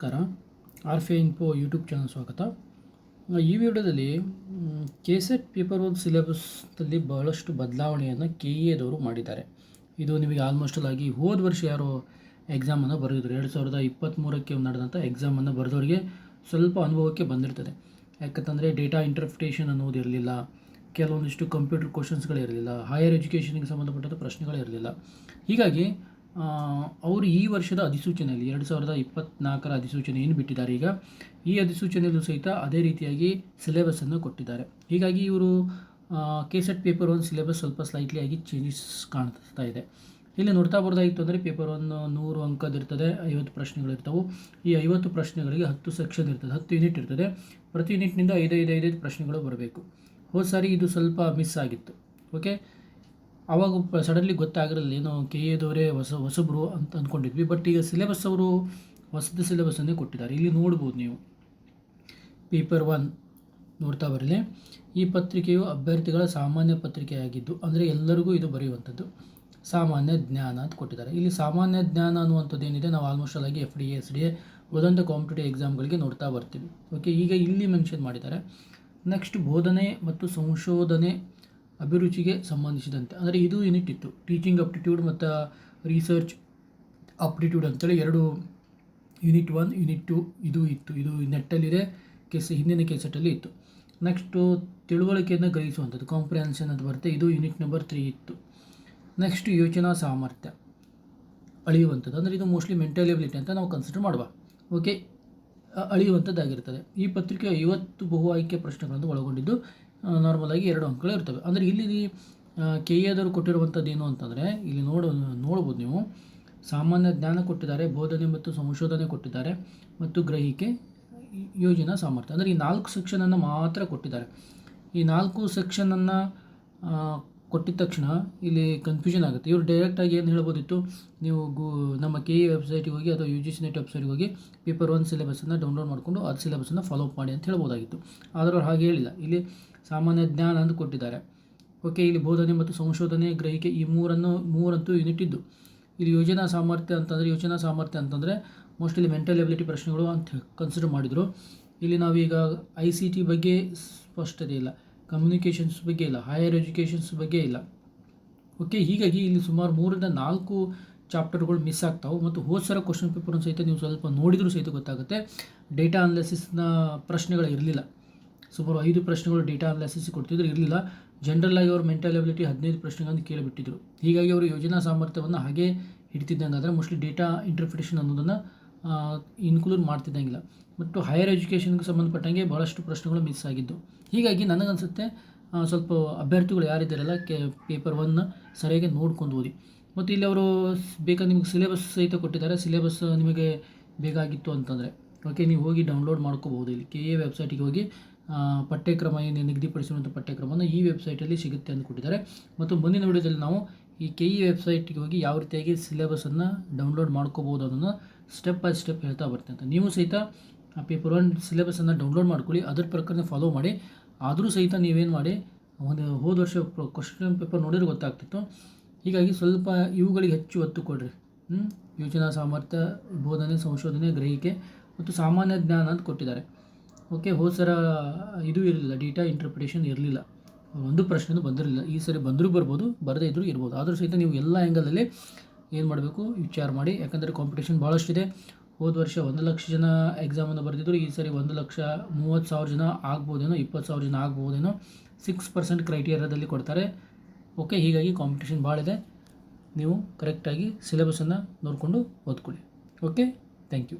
ನಮಸ್ಕಾರ. ಆರ್ ಫೆ info YouTube channel ಸ್ವಾಗತ ಈ ವಿಡಿಯೋದಲ್ಲಿ ಕೆ ಸೆಟ್ ಪೇಪರ್ ಒಂದು ಸಿಲೆಬಸ್ದಲ್ಲಿ ಬಹಳಷ್ಟು ಬದಲಾವಣೆಯನ್ನು ಕೆ ಎದವರು ಮಾಡಿದ್ದಾರೆ. ಇದು ನಿಮಗೆ ಆಲ್ಮೋಸ್ಟ್ ಆಗಿ ಹೋದ ವರ್ಷ ಯಾರು ಎಕ್ಸಾಮನ್ನು ಬರೆದಿದ್ರು. ಎರಡು ಸಾವಿರದ ಇಪ್ಪತ್ತ್ಮೂರಕ್ಕೆ ನಡೆದಂಥ ಎಕ್ಸಾಮನ್ನು ಬರೆದವರಿಗೆ ಸ್ವಲ್ಪ ಅನುಭವಕ್ಕೆ ಬಂದಿರ್ತದೆ. ಯಾಕಂತಂದರೆ ಡೇಟಾ ಇಂಟರ್ಪ್ರಿಟೇಷನ್ ಅನ್ನೋದು ಇರಲಿಲ್ಲ. ಕೆಲವೊಂದಿಷ್ಟು ಕಂಪ್ಯೂಟರ್ ಕ್ವಶನ್ಸ್ಗಳಿರಲಿಲ್ಲ ಹೈಯರ್ ಎಜುಕೇಷನ್ಗೆ ಸಂಬಂಧಪಟ್ಟಂಥ ಪ್ರಶ್ನೆಗಳಿರಲಿಲ್ಲ ಹೀಗಾಗಿ ಅವರು ಈ ವರ್ಷದ ಅಧಿಸೂಚನೆಯಲ್ಲಿ ಎರಡು ಸಾವಿರದ ಇಪ್ಪತ್ನಾಲ್ಕರ ಅಧಿಸೂಚನೆ ಏನು ಬಿಟ್ಟಿದ್ದಾರೆ ಈಗ? ಈ ಅಧಿಸೂಚನೆಯಲ್ಲೂ ಸಹಿತ ಅದೇ ರೀತಿಯಾಗಿ ಸಿಲೆಬಸನ್ನು ಕೊಟ್ಟಿದ್ದಾರೆ. ಹೀಗಾಗಿ ಇವರು K set paper one syllabus ಸ್ವಲ್ಪ ಸ್ಲೈಟ್ಲಿ ಆಗಿ ಚೇಂಜಸ್ ಕಾಣಿಸ್ತಾ ಇದೆ. ಇಲ್ಲಿ ನೋಡ್ತಾ ಬರೋದಾಗಿತ್ತು ಅಂದರೆ ಪೇಪರ್ ಒನ್ ನೂರು ಅಂಕದಿರ್ತದೆ ಐವತ್ತು ಪ್ರಶ್ನೆಗಳಿರ್ತವೆ ಈ ಐವತ್ತು ಪ್ರಶ್ನೆಗಳಿಗೆ ಹತ್ತು ಸೆಕ್ಷನ್ ಇರ್ತದೆ, ಹತ್ತು ಯೂನಿಟ್ ಇರ್ತದೆ. ಪ್ರತಿ ಯೂನಿಟ್ನಿಂದ ಐದೈದು ಐದೈದು ಪ್ರಶ್ನೆಗಳು ಬರಬೇಕು. ಹೋದ ಸಾರಿ ಇದು ಸ್ವಲ್ಪ ಮಿಸ್ ಆಗಿತ್ತು. ಓಕೆ ಆವಾಗ ಸಡನ್ಲಿ ಗೊತ್ತಾಗಿರಲಿಲ್ಲ, ಏನೋ ಕೆ ಎದವರೇ ಹೊಸ, ಹೊಸಬ್ರು ಅಂತ ಅಂದ್ಕೊಂಡಿದ್ವಿ ಬಟ್ ಈಗ ಸಿಲೆಬಸ್ ಅವರು ಹೊಸದು ಸಿಲೆಬಸ್ಸನ್ನೇ ಕೊಟ್ಟಿದ್ದಾರೆ. ಇಲ್ಲಿ ನೋಡ್ಬೋದು ನೀವು. ಪೇಪರ್ ಒನ್ ನೋಡ್ತಾ ಬರಲಿ. ಈ ಪತ್ರಿಕೆಯು ಅಭ್ಯರ್ಥಿಗಳ ಸಾಮಾನ್ಯ ಪತ್ರಿಕೆಯಾಗಿದ್ದು, ಅಂದರೆ ಎಲ್ಲರಿಗೂ ಇದು ಬರೆಯುವಂಥದ್ದು. ಸಾಮಾನ್ಯ ಜ್ಞಾನ ಅಂತ ಕೊಟ್ಟಿದ್ದಾರೆ. ಇಲ್ಲಿ ಸಾಮಾನ್ಯ ಜ್ಞಾನ ಅನ್ನುವಂಥದ್ದು ಏನಿದೆ, ನಾವು ಆಲ್ಮೋಸ್ಟ್ ಆಗಿ F D S D A ಉಳಿದಂಥ ಕಾಂಪಿಟೇಟಿವ್ ಎಕ್ಸಾಮ್ಗಳಿಗೆ ನೋಡ್ತಾ ಬರ್ತೀವಿ. ಓಕೆ ಈಗ ಇಲ್ಲಿ ಮೆನ್ಷನ್ ಮಾಡಿದ್ದಾರೆ. ನೆಕ್ಸ್ಟ್ ಬೋಧನೆ ಮತ್ತು ಸಂಶೋಧನೆ ಅಭಿರುಚಿಗೆ ಸಂಬಂಧಿಸಿದಂತೆ. ಅಂದರೆ ಇದು ಯೂನಿಟ್ ಇತ್ತು. ಟೀಚಿಂಗ್ ಅಪ್ಟಿಟ್ಯೂಡ್ ಮತ್ತು ರಿಸರ್ಚ್ ಅಪ್ಟಿಟ್ಯೂಡ್ ಅಂತೇಳಿ ಎರಡು ಯೂನಿಟ್ ಒನ್ ಯೂನಿಟ್ ಟು ಇದು ಇತ್ತು. ಇದು ನೆಟ್ಟಲ್ಲಿದೆ, ಕೆಸ್, ಹಿಂದಿನ ಕೆಸೆಟಲ್ಲಿ ಇತ್ತು. ನೆಕ್ಸ್ಟು ತಿಳುವಳಿಕೆಯನ್ನು ಗ್ರಹಿಸುವಂಥದ್ದು ಕಾಂಪ್ರಿಹೆನ್ಷನ್ ಅದು ಬರುತ್ತೆ. ಇದು ಯೂನಿಟ್ ನಂಬರ್ ತ್ರೀ ಇತ್ತು. ನೆಕ್ಸ್ಟ್ ಯೋಚನಾ ಸಾಮರ್ಥ್ಯ ಅಳಿಯುವಂಥದ್ದು. ಅಂದರೆ ಇದು ಮೋಸ್ಟ್ಲಿ ಮೆಂಟಲ್ ಎಬಿಲಿಟಿ ಅಂತ ನಾವು ಕನ್ಸಿಡರ್ ಮಾಡುವ. ಓಕೆ ಅಳಿಯುವಂಥದ್ದಾಗಿರ್ತದೆ. ಈ ಪತ್ರಿಕೆ ಐವತ್ತು ಬಹು ಆಯ್ಕೆ ಪ್ರಶ್ನೆಗಳನ್ನು ಒಳಗೊಂಡಿದ್ದು ನಾರ್ಮಲ್ ಆಗಿ ಎರಡು ಅಂಕಗಳು ಇರ್ತವೆ. ಅಂದರೆ ಇಲ್ಲಿ ಕೆ ಎದವರು ಕೊಟ್ಟಿರುವಂಥದ್ದು ಏನು ಅಂತಂದರೆ, ಇಲ್ಲಿ ನೋಡು, ನೋಡ್ಬೋದು ನೀವು. ಸಾಮಾನ್ಯ ಜ್ಞಾನ ಕೊಟ್ಟಿದ್ದಾರೆ, ಬೋಧನೆ ಮತ್ತು ಸಂಶೋಧನೆ ಕೊಟ್ಟಿದ್ದಾರೆ ಮತ್ತು ಗ್ರಹಿಕೆ, ಯೋಜನಾ ಸಾಮರ್ಥ್ಯ. ಅಂದರೆ ಈ ನಾಲ್ಕು ಸೆಕ್ಷನನ್ನು ಮಾತ್ರ ಕೊಟ್ಟಿದ್ದಾರೆ. ಈ ನಾಲ್ಕು ಸೆಕ್ಷನನ್ನು ಕೊಟ್ಟಿದ ತಕ್ಷಣ ಇಲ್ಲಿ ಕನ್ಫ್ಯೂಷನ್ ಆಗುತ್ತೆ. ಇವರು ಡೈರೆಕ್ಟಾಗಿ ಏನು ಹೇಳ್ಬೋದಿತ್ತು? ನೀವು ಗೂ, ನಮ್ಮ ಕೆ ಇ ವೆಬ್ಸೈಟಿಗೆ ಹೋಗಿ ಅಥವಾ ಯು ಜಿ ಸಿ ನೆಟ್ ವೆಬ್ಸೈಟ್ಗೆ ಹೋಗಿ ಪೇಪರ್ ಒನ್ ಸಿಲೆಬಸನ್ನು ಡೌನ್ಲೋಡ್ ಮಾಡಿಕೊಂಡು, ಅದು ಸಿಲೆಬಸನ್ನು ಫಾಲೋಅಪ್ ಮಾಡಿ ಅಂತ ಹೇಳ್ಬೋದಾಗಿತ್ತು. ಆದರೆ ಅವ್ರು ಹಾಗೆ ಹೇಳಿಲ್ಲ. ಇಲ್ಲಿ ಸಾಮಾನ್ಯ ಜ್ಞಾನ ಅಂತ ಕೊಟ್ಟಿದ್ದಾರೆ. ಓಕೆ, ಇಲ್ಲಿ ಬೋಧನೆ ಮತ್ತು ಸಂಶೋಧನೆ ಗ್ರಹಿಕೆ ಈ ಮೂರನ್ನು, ಮೂರಂತೂ ಯೂನಿಟ್ ಇದ್ದು ಇಲ್ಲಿ ಯೋಜನಾ ಸಾಮರ್ಥ್ಯ ಅಂತಂದರೆ ಯೋಜನಾ ಸಾಮರ್ಥ್ಯ ಅಂತಂದರೆ ಮೋಸ್ಟ್ಲಿ ಮೆಂಟಲ್ ಎಬಿಲಿಟಿ ಪ್ರಶ್ನೆಗಳು ಅಂತ ಕನ್ಸಿಡರ್ ಮಾಡಿದರು. ಇಲ್ಲಿ ನಾವೀಗ ಐ ಸಿ ಟಿ ಬಗ್ಗೆ ಸ್ಪಷ್ಟತೆ ಇಲ್ಲ. ಕಮ್ಯುನಿಕೇಷನ್ಸ್ ಬಗ್ಗೆ ಇಲ್ಲ. ಹೈಯರ್ ಎಜುಕೇಷನ್ಸ್ ಬಗ್ಗೆ ಇಲ್ಲ. ಓಕೆ, ಹೀಗಾಗಿ ಇಲ್ಲಿ ಸುಮಾರು ಮೂರರಿಂದ ನಾಲ್ಕು ಚಾಪ್ಟರ್ಗಳು ಮಿಸ್ ಆಗ್ತಾವೆ ಮತ್ತು ಹೋದ ಸಲ ಕ್ವಶನ್ ಪೇಪರ್ನ ಸಹಿತ ನೀವು ಸ್ವಲ್ಪ ನೋಡಿದರೂ ಸಹಿತ ಗೊತ್ತಾಗುತ್ತೆ. ಡೇಟಾ ಅನಾಲಿಸಿಸ್ನ ಪ್ರಶ್ನೆಗಳು ಇರಲಿಲ್ಲ. ಸುಮಾರು ಐದು ಪ್ರಶ್ನೆಗಳು ಡೇಟಾ ಅನಾಲಿಸಿಸ್ ಕೊಡ್ತಿದ್ರು, ಇರಲಿಲ್ಲ. ಜನರಲ್ ಆಗಿ ಅವ್ರ ಮೆಂಟಲ್ ಎಬಿಲಿಟಿ ಹದಿನೈದು ಪ್ರಶ್ನೆಗಳನ್ನು ಕೇಳಿಬಿಟ್ಟಿದ್ರು. ಹೀಗಾಗಿ ಅವರು ಯೋಜನಾ ಸಾಮರ್ಥ್ಯವನ್ನು ಹಾಗೆ ಹಿಡ್ತಿದ್ದಂಗೆ ಆದರೆ ಮೋಸ್ಟ್ಲಿ ಡೇಟಾ ಇಂಟರ್ಪ್ರಿಟೇಷನ್ ಅನ್ನೋದನ್ನು ಇನ್ಕ್ಲೂಡ್ ಮಾಡ್ತಿದ್ದಂಗಿಲ್ಲ. ಮತ್ತು ಹೈಯರ್ ಎಜುಕೇಷನ್ಗೆ ಸಂಬಂಧಪಟ್ಟಂಗೆ ಭಾಳಷ್ಟು ಪ್ರಶ್ನೆಗಳು ಮಿಸ್ ಆಗಿದ್ದು. ಹೀಗಾಗಿ ನನಗನ್ಸುತ್ತೆ ಸ್ವಲ್ಪ ಅಭ್ಯರ್ಥಿಗಳು ಯಾರಿದ್ದಾರಲ್ಲ, ಕೆ ಪೇಪರ್ ಒನ್ನ ಸರಿಯಾಗಿ ನೋಡ್ಕೊಂಡು ಓದಿ. ಮತ್ತು ಇಲ್ಲಿ ಅವರು ಬೇಕಾದ ನಿಮಗೆ ಸಿಲೆಬಸ್ ಸಹಿತ ಕೊಟ್ಟಿದ್ದಾರೆ. ಸಿಲೆಬಸ್ ನಿಮಗೆ ಬೇಕಾಗಿತ್ತು ಅಂತಂದರೆ. ಓಕೆ ನೀವು ಹೋಗಿ ಡೌನ್ಲೋಡ್ ಮಾಡ್ಕೋಬೋದು ಇಲ್ಲಿ. ಕೆ ಎ ವೆಬ್ಸೈಟಿಗೆ ಹೋಗಿ ಪಠ್ಯಕ್ರಮ ಏನು ನಿಗದಿಪಡಿಸಿರುವಂಥ ಪಠ್ಯಕ್ರಮವನ್ನು ಈ ವೆಬ್ಸೈಟಲ್ಲಿ ಸಿಗುತ್ತೆ ಅಂತ ಕೊಟ್ಟಿದ್ದಾರೆ. ಮತ್ತು ಮುಂದಿನ ವಿಡಿಯೋದಲ್ಲಿ ನಾವು ಈ ಕೆ ಇ ವೆಬ್ಸೈಟ್ಗೆ ಹೋಗಿ ಯಾವ ರೀತಿಯಾಗಿ ಸಿಲೆಬಸನ್ನು ಡೌನ್ಲೋಡ್ ಮಾಡ್ಕೋಬೋದು ಅದನ್ನು ಸ್ಟೆಪ್ ಬೈ ಸ್ಟೆಪ್ ಹೇಳ್ತಾ ಬರ್ತೀನಿ ಅಂತ. ನೀವು ಸಹಿತ ಆ ಪೇಪರ್ ಒನ್ ಸಿಲೆಬಸನ್ನು ಡೌನ್ಲೋಡ್ ಮಾಡ್ಕೊಳ್ಳಿ, ಅದ್ರ ಪ್ರಕಾರ ಫಾಲೋ ಮಾಡಿ. ಆದರೂ ಸಹಿತ ನೀವೇನು ಮಾಡಿ, ಒಂದು ಹೋದ ವರ್ಷ ಕ್ವಶನ್ ಪೇಪರ್ ನೋಡಿದ್ರೆ ಗೊತ್ತಾಗ್ತಿತ್ತು. ಹೀಗಾಗಿ ಸ್ವಲ್ಪ ಇವುಗಳಿಗೆ ಹೆಚ್ಚು ಒತ್ತು ಕೊಡ್ರಿ? ಯೋಜನಾ ಸಾಮರ್ಥ್ಯ, ಬೋಧನೆ, ಸಂಶೋಧನೆ, ಗ್ರಹಿಕೆ ಮತ್ತು ಸಾಮಾನ್ಯ ಜ್ಞಾನ ಅಂತ ಕೊಟ್ಟಿದ್ದಾರೆ. ಓಕೆ, ಹೋದ ಸರ ಇದು ಇರಲಿಲ್ಲ ಡೇಟಾ ಇಂಟರ್ಪ್ರಿಟೇಷನ್ ಇರಲಿಲ್ಲ. ಒಂದು ಪ್ರಶ್ನೆನೂ ಬಂದಿರಲಿಲ್ಲ. ಈ ಸರಿ ಬಂದರೂ ಬರ್ಬೋದು, ಬರದೇ ಇದ್ದರೂ ಇರ್ಬೋದು. ಆದರೂ ಸಹಿತ ನೀವು ಎಲ್ಲ ಆ್ಯಂಗಲಲ್ಲಿ ಏನು ಮಾಡಬೇಕು ವಿಚಾರ ಮಾಡಿ. ಯಾಕಂದರೆ ಕಾಂಪಿಟೇಷನ್ ಭಾಳಷ್ಟಿದೆ ಹೋದ ವರ್ಷ ಒಂದು ಲಕ್ಷ ಜನ ಎಕ್ಸಾಮನ್ನು ಬರೆದಿದ್ರು. ಈ ಸರಿ ಒಂದು ಲಕ್ಷ ಮೂವತ್ತು ಸಾವಿರ ಜನ ಆಗ್ಬೋದೇನೋ, ಇಪ್ಪತ್ತು ಸಾವಿರ ಜನ ಆಗ್ಬೋದೇನೋ ಸಿಕ್ಸ್ ಪರ್ಸೆಂಟ್ ಕ್ರೈಟೀರಿಯಾದಲ್ಲಿ ಕೊಡ್ತಾರೆ. ಓಕೆ, ಹೀಗಾಗಿ ಕಾಂಪಿಟೇಷನ್ ಭಾಳ ಇದೆ. ನೀವು ಕರೆಕ್ಟಾಗಿ ಸಿಲೆಬಸನ್ನು ನೋಡಿಕೊಂಡು ಓದ್ಕೊಳ್ಳಿ. Okay thank you